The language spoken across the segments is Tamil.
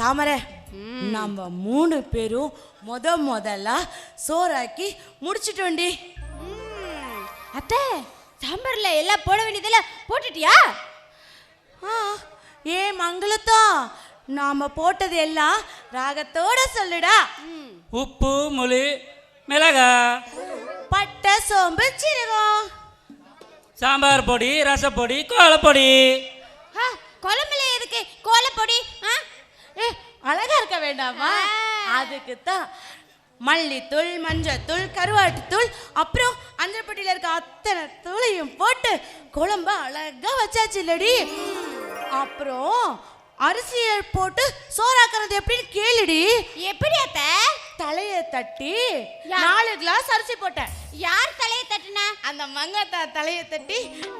தாமரை. நம்ம மூணு பேரும் முத முதல்ல சோறாக்கி முடிச்சிட்டோண்டி. அத்தை சாம்பார்ல எல்லாம் போட வேண்டியதெல்லாம் போட்டுட்டியா? ஆ ஏ மங்களத்தா நாம போட்டது எல்லாம் ராகத்தோட சொல்லுடா. உப்பு மொழி மிளகா. பட்டை சோம்பு சீரகம். சாம்பார் பொடி ரசப்பொடி கோலப்பொடி. ஆ, குழம்புல எதுக்கு கோலப்பொடி? அழகா இருக்க வேண்டாமா? அதுக்கு தான் மல்லித்தூள் மஞ்சத்தூள் கருவாட்டுத்தூள் அப்புறம் அஞ்சப்பட்டியில் இருக்க அத்தனை தூளையும் போட்டு குழம்ப அழகா வச்சாச்சு இல்லடி அப்புறம் அரிசியை போட்டு சோறாக்குறது எப்படின்னு கேளுடி. எப்படி அத்தை? தலையை தட்டி. நாலு கிளாஸ் அரிசி போட்டேன். யார் தலையை தட்டுனா? அந்த மங்கத்தா தலையை தட்டி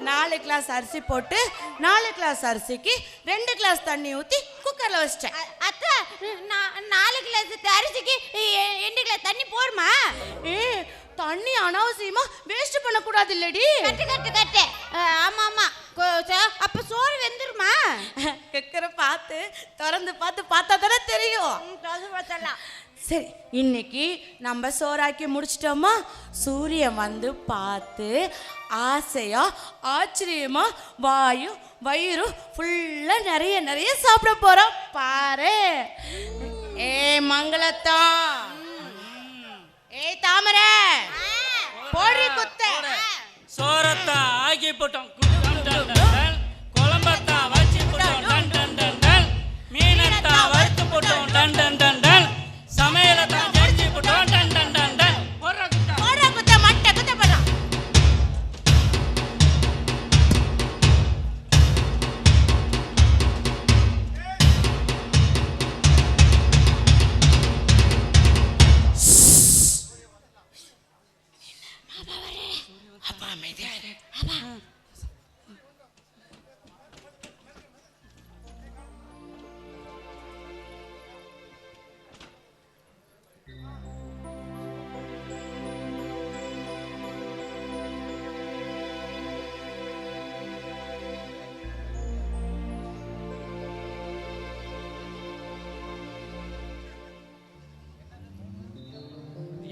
நாலு கிளாஸ் அரிசி போட்டு நாலு கிளாஸ் அரிசிக்கு ரெண்டு கிளாஸ் தண்ணி ஊற்றி குக்கரில் வச்சிட்டேன். நாலு கிளாஸ் அரிசிக்கு ரெண்டு கிளாஸ் தண்ணி போடுமா ஏ தண்ணி அனாவசியமா வேஸ்ட் பண்ணக்கூடாது இல்லடி கட்டு கட்டு கட்டு ஆமா ஆமா. அப்ப சோறு வெந்துருமா? கக்கரை பார்த்து திறந்து பார்த்து பார்த்தா தானே தெரியும். பார்த்தலாம் சரி இன்னைக்கு நம்ம சோறாக்கி முடிச்சிட்டோமா? சூரியன் வந்து பார்த்து ஆசையா ஆச்சரியமா வாயும் வயிறும் ஃபுல்லா நிறைய நிறைய சாப்பிட போறோம் பாரு. ஏ மங்களத்தா. ஏய் தாமரை. போடி குத்த. சோரத்தான் ஆக்கி போட்டோம்.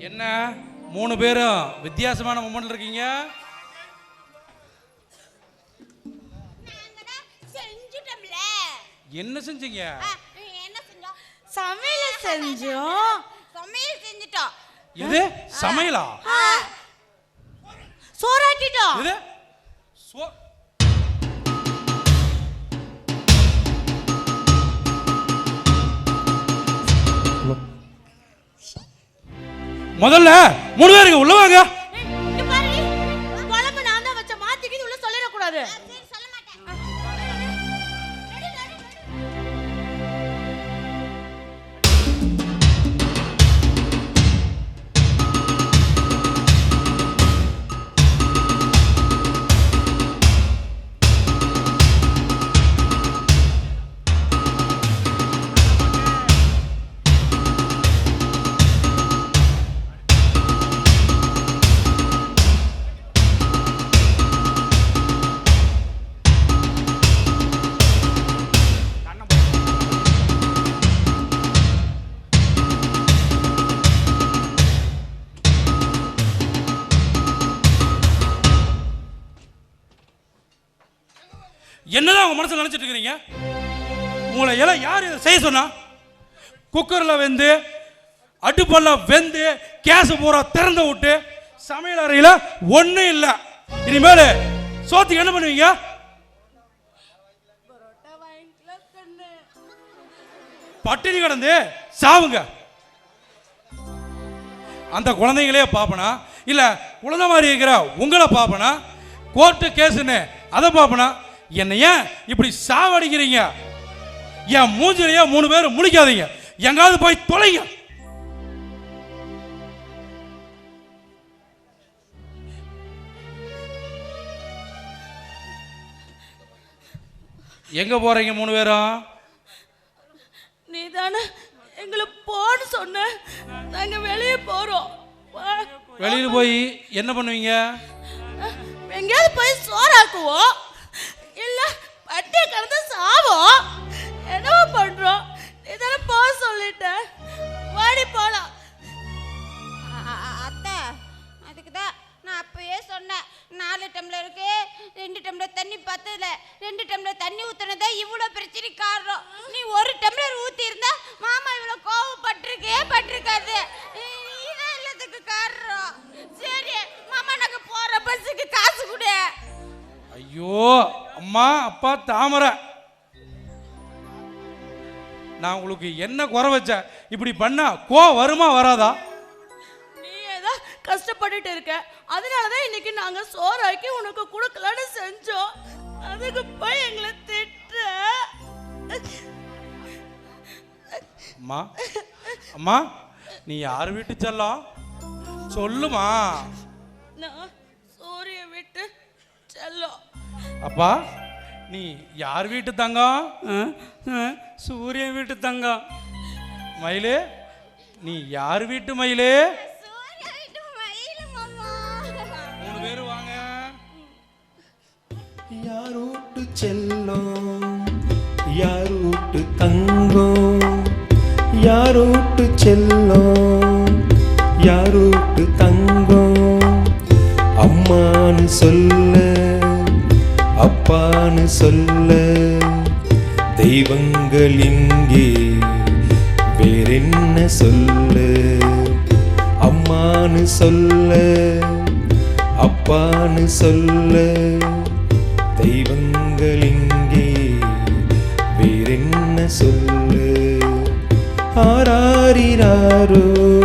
என்ன? மூணு பேரும் வித்தியாசமான மொமெண்ட்ல இருக்கீங்க. என்ன செஞ்சீங்க? என்ன செஞ்சோம் சமையல் செஞ்சோம் சமையல்? செஞ்சுட்டோம் இது சமையலா? சோறாக்கிட்டோம் இது சோ- முதல்ல மூணு பேருக்கு உள்ள வாங்க. என்னதான் உங்க மனசுல நினைச்சிட்டு இருக்கிறீங்க? உங்களை எல்லாம் யார் இதை செய்ய சொன்னா? குக்கர்ல வெந்து அடுப்பெல்லாம் வெந்து கேஸ் பூரா திறந்து விட்டு சமையல் அறையில ஒண்ணும் இல்லை. இனிமேல் சோத்துக்கு என்ன பண்ணுவீங்க? பட்டினி கிடந்து சாவுங்க. அந்த குழந்தைங்களே பார்ப்பனா இல்ல குழந்தை மாதிரி இருக்கிற உங்களை பார்ப்பனா கோர்ட்டு கேஸுன்னு அதை பார்ப்பனா என்னை ஏன் இப்படி சாவடிக்கிறீங்க? என் மூஞ்சிலையே மூணு பேர் முழிக்காதீங்க. எங்காவது போய் தொலைங்க. எங்க போறீங்க மூணு பேரும் நீ தானே எங்களை போன்னு சொன்ன. நாங்க வெளியே போறோம். வெளியில போய் என்ன பண்ணுவீங்க? எங்கேயாவது போய் சோறாக்குவோம். தண்ணி பத்தல. ரெண்டு டம்ளர் தண்ணி ஊத்துனதா இவ்வளோ பிரச்சனை காரணம். நீ ஒரு டம்ளர் ஊத்தி இருந்தா மாமா இவ்வளோ கோவப்பட்டிருக்கே பட்டிருக்காது. நீதான் எல்லாத்துக்கு காரணம். சரி மாமா நாங்க போற பஸ்ஸுக்கு காசு கொடு. ஐயோ அம்மா அப்பா தாமரை. நான் உங்களுக்கு என்ன குறை வச்ச இப்படி பண்ணா கோ வருமா வராதா? நீ ஏதோ கஷ்டப்பட்டுட்டு இருக்க. அதனாலதான் இன்னைக்கு நாங்க சோறாக்கி உனக்கு கொடுக்கலான்னு செஞ்சோம். அதுக்கு போய் எங்களை திட்டுற. அம்மா அம்மா நீ யார் வீட்டு செல்லம்? சொல்லுமா. நான் சூரிய விட்டு செல்லம். அப்பா நீ யார் வீட்டு தங்கம்? சூரியன் வீட்டு தங்கம். மயிலே நீ யார் வீட்டு மயிலே? யாரூட்டு தங்கோம்? யார் தங்கம் செல்லோம்? செல்லம் வீட்டு தங்கோம்? அம்மான்னு சொல்ல அப்பான்னு சொல்ல. தெய்வங்கள் இங்கே வேறென்ன சொல்ல? அம்மான்னு சொல்ல அப்பான்னு சொல்ல. சொல்லு. ஆராரிராரோ?